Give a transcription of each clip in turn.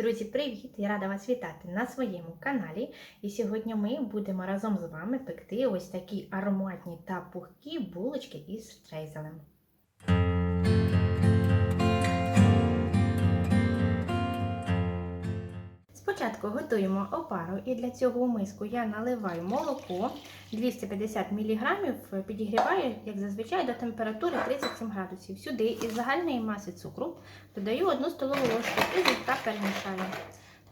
Друзі, привіт! Я рада вас вітати на своєму каналі. І сьогодні ми будемо разом з вами пекти ось такі ароматні та пухкі булочки із штрейзелем. Спочатку готуємо опару і для цього у миску я наливаю молоко 250 мг, підігріваю, як зазвичай, до температури 37 градусів. Сюди із загальної маси цукру додаю 1 столову ложку і злегка перемішаю.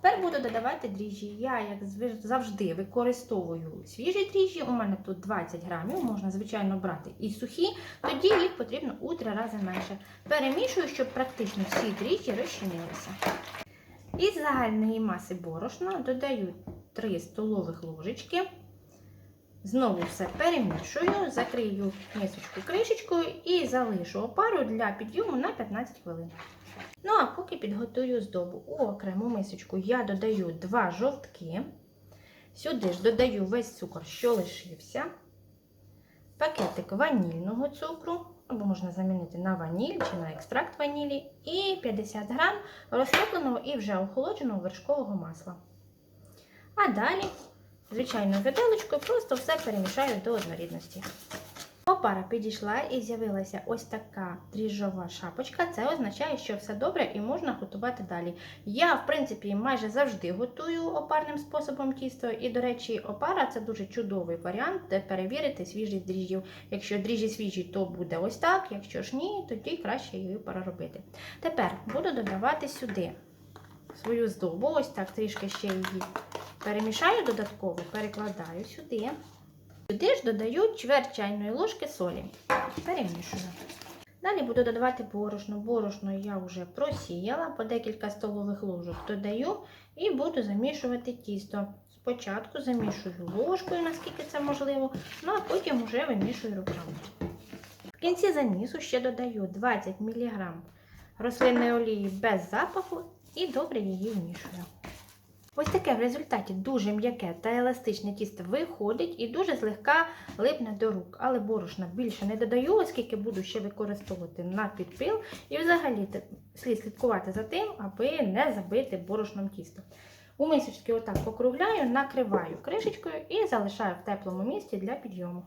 Тепер буду додавати дріжджі. Я, як завжди, використовую свіжі дріжджі. У мене тут 20 грамів, можна, звичайно, брати і сухі, тоді їх потрібно у 3 рази менше. Перемішую, щоб практично всі дріжджі розчинилися. Із загальної маси борошна додаю 3 столових ложечки. Знову все перемішую, закрию мисочку кришечкою і залишу опару для підйому на 15 хвилин. Ну, а поки підготую здобу. У окрему мисочку я додаю 2 жовтки. Сюди ж додаю весь цукор, що лишився, пакетик ванільного цукру, або можна замінити на ваніль чи на екстракт ванілі, і 50 грам розтопленого і вже охолодженого вершкового масла. А далі, звичайно, виделочкою просто все перемішаю до однорідності. Опара підійшла і з'явилася ось така дріжджова шапочка. Це означає, що все добре і можна готувати далі. Я, в принципі, майже завжди готую опарним способом тісто. І, до речі, опара це дуже чудовий варіант, де перевірити свіжість дріжджів. Якщо дріжджі свіжі, то буде ось так. Якщо ж ні, тоді краще її переробити. Тепер буду додавати сюди свою здобу, ось так трішки ще її перемішаю додатково, перекладаю сюди. Сюди ж додаю чверть чайної ложки солі. Перемішую. Далі буду додавати борошно. Борошно я вже просіяла по декілька столових ложок додаю і буду замішувати тісто. Спочатку замішую ложкою, наскільки це можливо, ну а потім вже вимішую руками. В кінці замісу ще додаю 20 мг рослинної олії без запаху і добре її вмішую. Ось таке в результаті дуже м'яке та еластичне тісто виходить і дуже злегка липне до рук. Але борошна більше не додаю, оскільки буду ще використовувати на підпил. І взагалі слід слідкувати за тим, аби не забити борошном тісто. У мисочки отак покругляю, накриваю кришечкою і залишаю в теплому місці для підйому.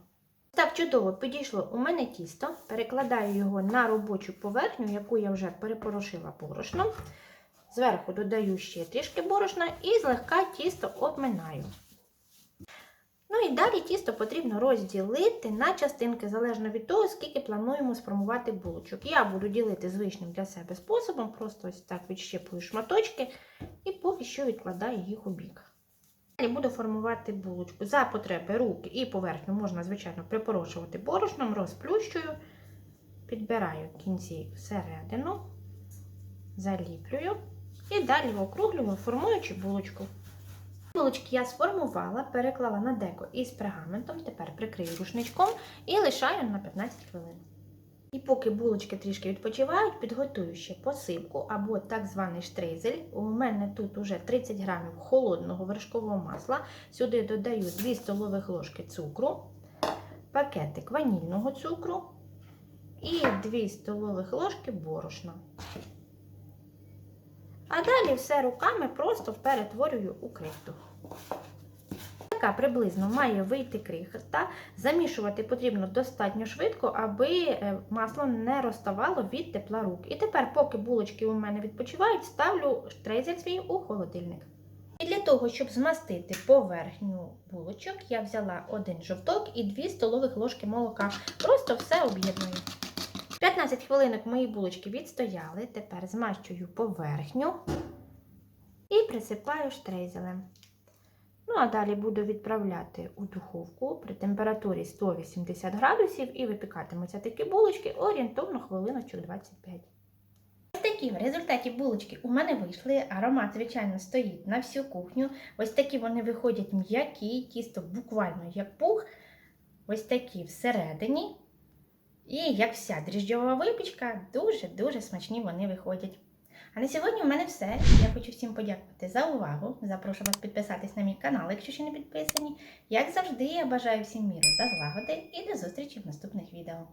Так чудово підійшло у мене тісто, перекладаю його на робочу поверхню, яку я вже перепорошила борошном. Зверху додаю ще трішки борошна і злегка тісто обминаю. Ну і далі тісто потрібно розділити на частинки, залежно від того, скільки плануємо сформувати булочок. Я буду ділити звичним для себе способом, просто ось так відщепую шматочки і поки що відкладаю їх у бік. Далі буду формувати булочку. За потреби руки і поверхню можна, звичайно, припорошувати борошном, розплющую, підбираю кінці всередину, заліплюю. І далі округлюю, формуючи булочку. Булочки я сформувала, переклала на деко із пергаментом, тепер прикрию рушничком і лишаю на 15 хвилин. І поки булочки трішки відпочивають, підготую ще посипку або так званий штрейзель. У мене тут уже 30 грамів холодного вершкового масла. Сюди додаю 2 столових ложки цукру, пакетик ванільного цукру і 2 столових ложки борошна. А далі все руками просто перетворюю у крихту. Така приблизно має вийти крихта. Замішувати потрібно достатньо швидко, аби е, масло не розставало від тепла рук. І тепер, поки булочки у мене відпочивають, ставлю штрейзель свій у холодильник. І для того, щоб змастити поверхню булочок, я взяла один жовток і 2 столових ложки молока. Просто все об'єдную. 15 хвилинок мої булочки відстояли, тепер змащую поверхню і присипаю штрейзелем. Ну, а далі буду відправляти у духовку при температурі 180 градусів і випікатимуться такі булочки орієнтовно хвилиночок 25. Ось такі в результаті булочки у мене вийшли. Аромат, звичайно, стоїть на всю кухню. Ось такі вони виходять м'які, тісто буквально як пух. Ось такі всередині. І як вся дріжджова випічка, дуже-дуже смачні вони виходять. А на сьогодні у мене все. Я хочу всім подякувати за увагу. Запрошую вас підписатись на мій канал, якщо ще не підписані. Як завжди, я бажаю всім міру та злагоди і до зустрічі в наступних відео.